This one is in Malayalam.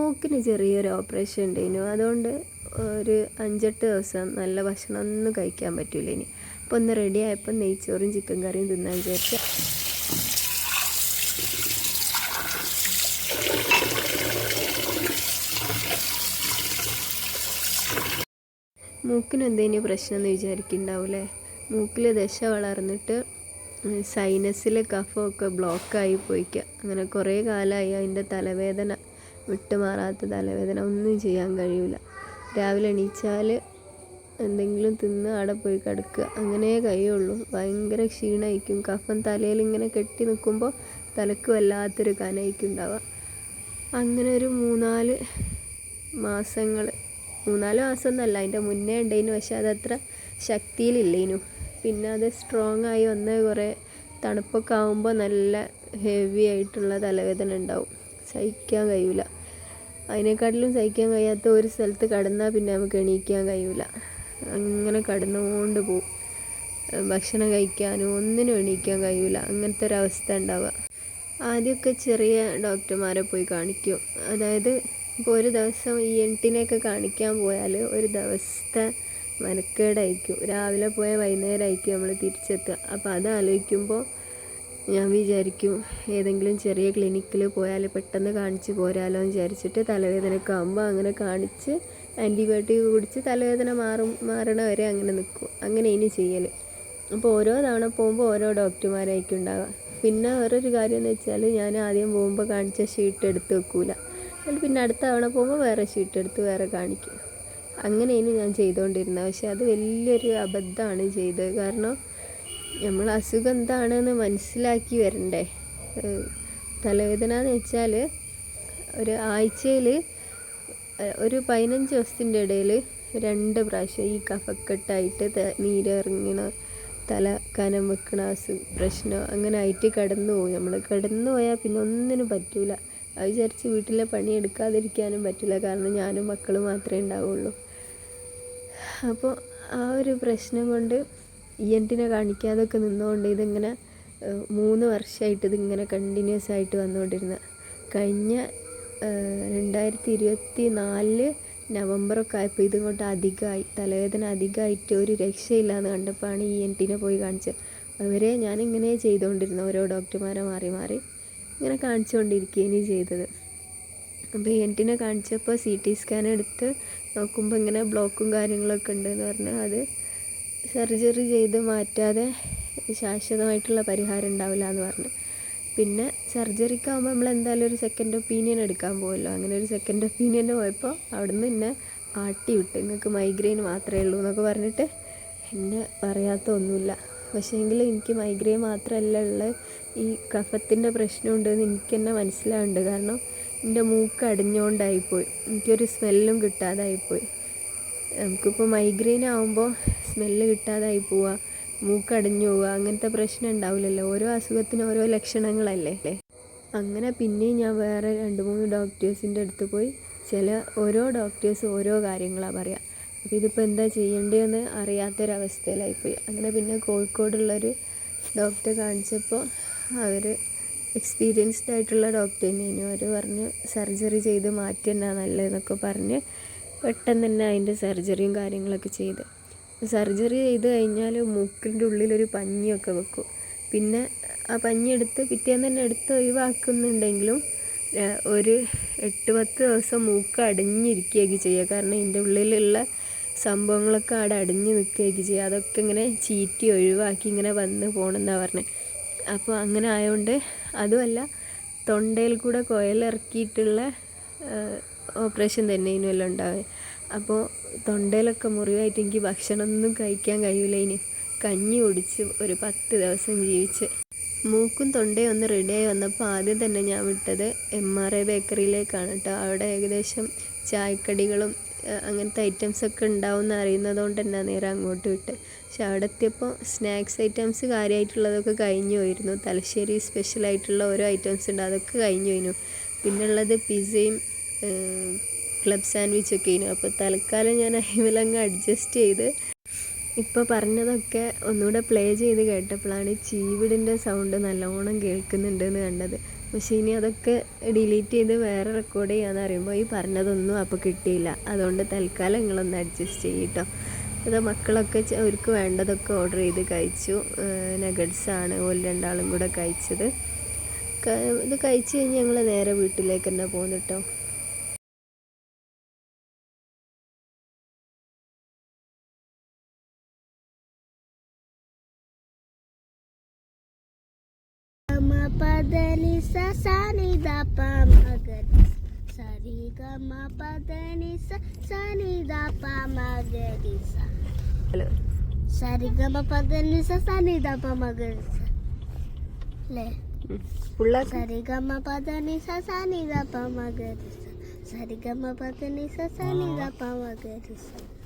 മൂക്കിന് ചെറിയൊരു ഓപ്പറേഷൻ ഉണ്ടായിരുന്നു. അതുകൊണ്ട് ഒരു അഞ്ചെട്ട് ദിവസം നല്ല ഭക്ഷണം ഒന്നും കഴിക്കാൻ പറ്റില്ല ഇനി അപ്പോൾ ഒന്ന് റെഡി ആയപ്പോൾ നെയ്ച്ചോറും ചിക്കൻ കറിയും തിന്നാൻ വിചാരിച്ച. മൂക്കിന് എന്തെങ്കിലും പ്രശ്നം എന്ന് വിചാരിക്കുന്നുണ്ടാവൂലേ? മൂക്കിൽ ദശ വളർന്നിട്ട് സൈനസിൽ കഫമൊക്കെ ബ്ലോക്കായി പോയിക്കുക അങ്ങനെ കുറേ കാലമായി അതിന്റെ തലവേദന. വിട്ടുമാറാത്ത തലവേദന ഒന്നും ചെയ്യാൻ കഴിയില്ല രാവിലെ എണീച്ചാൽ എന്തെങ്കിലും തിന്ന് അവിടെ പോയി കിടക്കുക. അങ്ങനെ കഴിയുള്ളൂ. ഭയങ്കര ക്ഷീണമായിരിക്കും. കഫം തലയിൽ ഇങ്ങനെ കെട്ടി നിൽക്കുമ്പോൾ തലക്ക് വല്ലാത്തൊരു കനയിക്കും ഉണ്ടാവുക. അങ്ങനെ ഒരു മൂന്നാൽ മാസങ്ങൾ മൂന്നാൽ മാസം ഒന്നല്ല അതിന്റെ മുന്നേ ഉണ്ടായിരുന്നു പക്ഷെ അതത്ര ശക്തിയിലില്ലേനു. പിന്നെ അത് സ്ട്രോങ് ആയി വന്ന് കുറേ തണുപ്പൊക്കെ ആകുമ്പോൾ നല്ല ഹെവി ആയിട്ടുള്ള തലവേദന ഉണ്ടാവും. സഹിക്കാൻ കഴിയില്ല അതിനെക്കാട്ടിലും സഹിക്കാൻ കഴിയാത്ത ഒരു സ്ഥലത്ത് കടന്നാൽ പിന്നെ നമുക്ക് എണീക്കാൻ കഴിയില്ല അങ്ങനെ കടന്നുകൊണ്ട് പോവും. ഭക്ഷണം കഴിക്കാനും ഒന്നിനും എണീക്കാൻ കഴിയില്ല അങ്ങനത്തെ ഒരവസ്ഥ ഉണ്ടാവുക. ആദ്യമൊക്കെ ചെറിയ ഡോക്ടർമാരെ പോയി കാണിക്കും. അതായത് ഇപ്പോൾ ഒരു ദിവസം ഈ എന്റിനെയൊക്കെ കാണിക്കാൻ പോയാൽ ഒരു ദിവസത്തെ മനക്കേടായിരിക്കും. രാവിലെ പോയാൽ വൈകുന്നേരമായിരിക്കും നമ്മൾ തിരിച്ചെത്തുക. അപ്പോൾ അത് ആലോചിക്കുമ്പോൾ ഞാൻ വിചാരിക്കും ഏതെങ്കിലും ചെറിയ ക്ലിനിക്കിൽ പോയാൽ പെട്ടെന്ന് കാണിച്ച് പോരാലോ എന്ന് വിചാരിച്ചിട്ട് തലവേദനയൊക്കെ ആകുമ്പോൾ അങ്ങനെ കാണിച്ച് ആന്റിബയോട്ടിക് കുടിച്ച് തലവേദന മാറും മാറണ വരെ അങ്ങനെ നിൽക്കും അങ്ങനെ ഇനി ചെയ്യൽ അപ്പോൾ ഓരോ തവണ പോകുമ്പോൾ ഓരോ ഡോക്ടർമാരായിരിക്കും ഉണ്ടാവുക. പിന്നെ വേറൊരു കാര്യം എന്ന് വെച്ചാൽ ഞാൻ ആദ്യം പോകുമ്പോൾ കാണിച്ച ഷീട്ട് എടുത്ത് വെക്കൂല. എന്നിട്ട് പിന്നെ അടുത്ത തവണ പോകുമ്പോൾ വേറെ ഷീട്ട് എടുത്ത് വേറെ കാണിക്കും. അങ്ങനെയാണ് ഞാൻ ചെയ്തുകൊണ്ടിരുന്നത് പക്ഷേ അത് വലിയൊരു അബദ്ധമാണ് ചെയ്തത്. കാരണം നമ്മൾ അസുഖം എന്താണെന്ന് മനസ്സിലാക്കി വരണ്ടേ? തലവേദന എന്ന് വെച്ചാൽ ഒരു ആഴ്ചയിൽ ഒരു പതിനഞ്ച് ദിവസത്തിന്റെ ഇടയിൽ രണ്ട് പ്രാവശ്യം ഈ കഫക്കെട്ടായിട്ട് നീരിറങ്ങണ തല കനം വെക്കണ പ്രശ്നം അങ്ങനെ ആയിട്ട് കിടന്നു പോകും നമ്മൾ കിടന്നു പോയാൽ പിന്നെ ഒന്നിനും പറ്റൂല. അത് വിചാരിച്ച് വീട്ടിലെ പണി എടുക്കാതിരിക്കാനും പറ്റില്ല കാരണം ഞാനും മക്കളും മാത്രമേ ഉണ്ടാവുള്ളൂ. അപ്പോൾ ആ ഒരു പ്രശ്നം കൊണ്ട് എൻ ടിനെ കാണിക്കാതൊക്കെ നിന്നുകൊണ്ട് ഇതിങ്ങനെ മൂന്ന് വർഷമായിട്ട് ഇതിങ്ങനെ കണ്ടിന്യൂസ് ആയിട്ട് വന്നുകൊണ്ടിരുന്ന കഴിഞ്ഞ രണ്ടായിരത്തി ഇരുപത്തി നാലിൽ നവംബറൊക്കെ ആയപ്പോൾ ഇതുകൊണ്ട് അധികമായി തലവേദന അധികമായിട്ട് ഒരു രക്ഷയില്ലാന്ന് കണ്ടപ്പോഴാണ് ഇ എൻ ടിനെ പോയി കാണിച്ചത്. അവരെ ഞാനിങ്ങനെ ചെയ്തുകൊണ്ടിരുന്നു ഓരോ ഡോക്ടർമാരെ മാറി മാറി ഇങ്ങനെ കാണിച്ചുകൊണ്ടിരിക്കുകയാണ് ചെയ്തത്. അപ്പോൾ ഇ എൻ ടിനെ കാണിച്ചപ്പോൾ സി ടി സ്കാൻ എടുത്ത് നോക്കുമ്പോൾ ഇങ്ങനെ ബ്ലോക്കും കാര്യങ്ങളൊക്കെ ഉണ്ടെന്ന് പറഞ്ഞാൽ അത് സർജറി ചെയ്ത് മാറ്റാതെ ശാശ്വതമായിട്ടുള്ള പരിഹാരം ഉണ്ടാവില്ല എന്ന് പറഞ്ഞു. പിന്നെ സർജറിക്കാകുമ്പോൾ നമ്മൾ എന്തായാലും ഒരു സെക്കൻഡ് ഒപ്പീനിയൻ എടുക്കാൻ പോകുമല്ലോ അങ്ങനെ ഒരു സെക്കൻഡ് ഒപ്പീനിയന് പോയപ്പോൾ അവിടുന്ന് എന്നെ ആട്ടി വിട്ട്. നിങ്ങൾക്ക് മൈഗ്രെയിൻ മാത്രമേ ഉള്ളൂ എന്നൊക്കെ പറഞ്ഞിട്ട് എന്നെ പറയാത്ത ഒന്നുമില്ല. പക്ഷേങ്കിൽ എനിക്ക് മൈഗ്രെയിൻ മാത്രമല്ല ഉള്ള ഈ കഫത്തിന്റെ പ്രശ്നമുണ്ടെന്ന് എനിക്ക് തന്നെ മനസ്സിലാവുന്നുണ്ട്. കാരണം എന്റെ മൂക്ക് അടിഞ്ഞുകൊണ്ടായിപ്പോയി എനിക്കൊരു സ്മെല്ലും കിട്ടാതായിപ്പോയി. നമുക്കിപ്പോൾ മൈഗ്രെയിൻ ആകുമ്പോൾ സ്മെല്ല് കിട്ടാതായി പോവുക മൂക്കടഞ്ഞു പോവുക അങ്ങനത്തെ പ്രശ്നം ഉണ്ടാവില്ലല്ലോ. ഓരോ അസുഖത്തിനും ഓരോ ലക്ഷണങ്ങളല്ലേ? അല്ലേ? അങ്ങനെ പിന്നെയും ഞാൻ വേറെ രണ്ട് മൂന്ന് ഡോക്ടേഴ്സിന്റെ അടുത്ത് പോയി ചില ഓരോ ഡോക്ടേഴ്സ് ഓരോ കാര്യങ്ങളാണ് പറയുക അപ്പോൾ ഇതിപ്പോൾ എന്താ ചെയ്യേണ്ടതെന്ന് അറിയാത്തൊരവസ്ഥയിലായിപ്പോയി. അങ്ങനെ പിന്നെ കോഴിക്കോടുള്ളൊരു ഡോക്ടറെ കാണിച്ചപ്പോൾ അവർ എക്സ്പീരിയൻസ്ഡ് ആയിട്ടുള്ള ഡോക്ടർ തന്നെയായിരുന്നു അവർ പറഞ്ഞു സർജറി ചെയ്ത് മാറ്റി തന്നെ നല്ലതെന്നൊക്കെ പറഞ്ഞ് പെട്ടെന്ന് തന്നെ അതിന്റെ സർജറിയും കാര്യങ്ങളൊക്കെ ചെയ്ത്. സർജറി ചെയ്ത് കഴിഞ്ഞാൽ മൂക്കിന്റെ ഉള്ളിലൊരു പഞ്ഞിയൊക്കെ വെക്കും. പിന്നെ ആ പഞ്ഞി എടുത്ത് പിറ്റേന്ന് തന്നെ എടുത്ത് ഒഴിവാക്കുന്നുണ്ടെങ്കിലും ഒരു എട്ട് പത്ത് ദിവസം മൂക്ക് അടഞ്ഞിരിക്കുകയൊക്കെ ചെയ്യുക. കാരണം ഇതിന്റെ ഉള്ളിലുള്ള സംഭവങ്ങളൊക്കെ അവിടെ അടഞ്ഞു നിൽക്കുകയൊക്കെ ചെയ്യുക. അതൊക്കെ ഇങ്ങനെ ചീറ്റി ഒഴിവാക്കി ഇങ്ങനെ വന്ന് പോകണമെന്നാണ് പറഞ്ഞത് അപ്പോൾ അങ്ങനെ ആയതുകൊണ്ട് അതുമല്ല തൊണ്ടയിൽ കൂടെ കുഴലിറക്കിയിട്ടുള്ള ഓപ്പറേഷൻ തന്നെ ഇതിനെല്ലാം ഉണ്ടാവേ. അപ്പോൾ തൊണ്ടയിലൊക്കെ മുറിവായിട്ട് എനിക്ക് ഭക്ഷണമൊന്നും കഴിക്കാൻ കഴിയില്ല ഇനി. കഞ്ഞി കുടിച്ച് ഒരു പത്ത് ദിവസം ജീവിച്ച്. മൂക്കും തൊണ്ടയും ഒന്ന് റെഡിയായി വന്നപ്പോൾ ആദ്യം തന്നെ ഞാൻ വിട്ടത് എം ആർ ഐ ബേക്കറിയിലേക്കാണ് കേട്ടോ. അവിടെ ഏകദേശം ചായക്കടികളും അങ്ങനത്തെ ഐറ്റംസ് ഒക്കെ ഉണ്ടാവും എന്ന് അറിയുന്നതുകൊണ്ട് തന്നെ നേരെ അങ്ങോട്ട് വിട്ട്. പക്ഷെ അവിടെ എത്തിയപ്പോൾ സ്നാക്സ് ഐറ്റംസ് കാര്യമായിട്ടുള്ളതൊക്കെ കഴിഞ്ഞു പോയിരുന്നു. തലശ്ശേരി സ്പെഷ്യലായിട്ടുള്ള ഓരോ ഐറ്റംസ് ഉണ്ട് അതൊക്കെ കഴിഞ്ഞു പോയിരുന്നു പിന്നെ ഉള്ളത് പിസയും ക്ലബ് സാൻഡ്വിച്ച് ഒക്കെ ആയിരുന്നു. അപ്പോൾ തൽക്കാലം ഞാൻ അങ്ങ് അഡ്ജസ്റ്റ് ചെയ്ത് ഇപ്പോൾ പറഞ്ഞതൊക്കെ ഒന്നുകൂടെ പ്ലേ ചെയ്ത് കേട്ടപ്പോഴാണ് ചീവിടിന്റെ സൗണ്ട് നല്ലോണം കേൾക്കുന്നുണ്ട് എന്ന് കണ്ടത്. പക്ഷേ ഇനി അതൊക്കെ ഡിലീറ്റ് ചെയ്ത് വേറെ റെക്കോർഡ് ചെയ്യാന്ന് പറയുമ്പോൾ ഈ പറഞ്ഞതൊന്നും അപ്പോൾ കിട്ടിയില്ല. അതുകൊണ്ട് തൽക്കാലം നിങ്ങളൊന്ന് അഡ്ജസ്റ്റ് ചെയ്യട്ടോ അത് മക്കളൊക്കെ അവർക്ക് വേണ്ടതൊക്കെ ഓർഡർ ചെയ്ത് കഴിച്ചു. ആണ് ഓൽ രണ്ടാളും കൂടെ കഴിച്ചത്. ഇത് കഴിച്ച് കഴിഞ്ഞ് ഞങ്ങൾ നേരെ വീട്ടിലേക്ക് തന്നെ പോകുന്നു കേട്ടോ Ni sa. Sa ri ga ma pada ni sa sa ni da pa ma ga ni sa. Hello Sa ri ga ma pada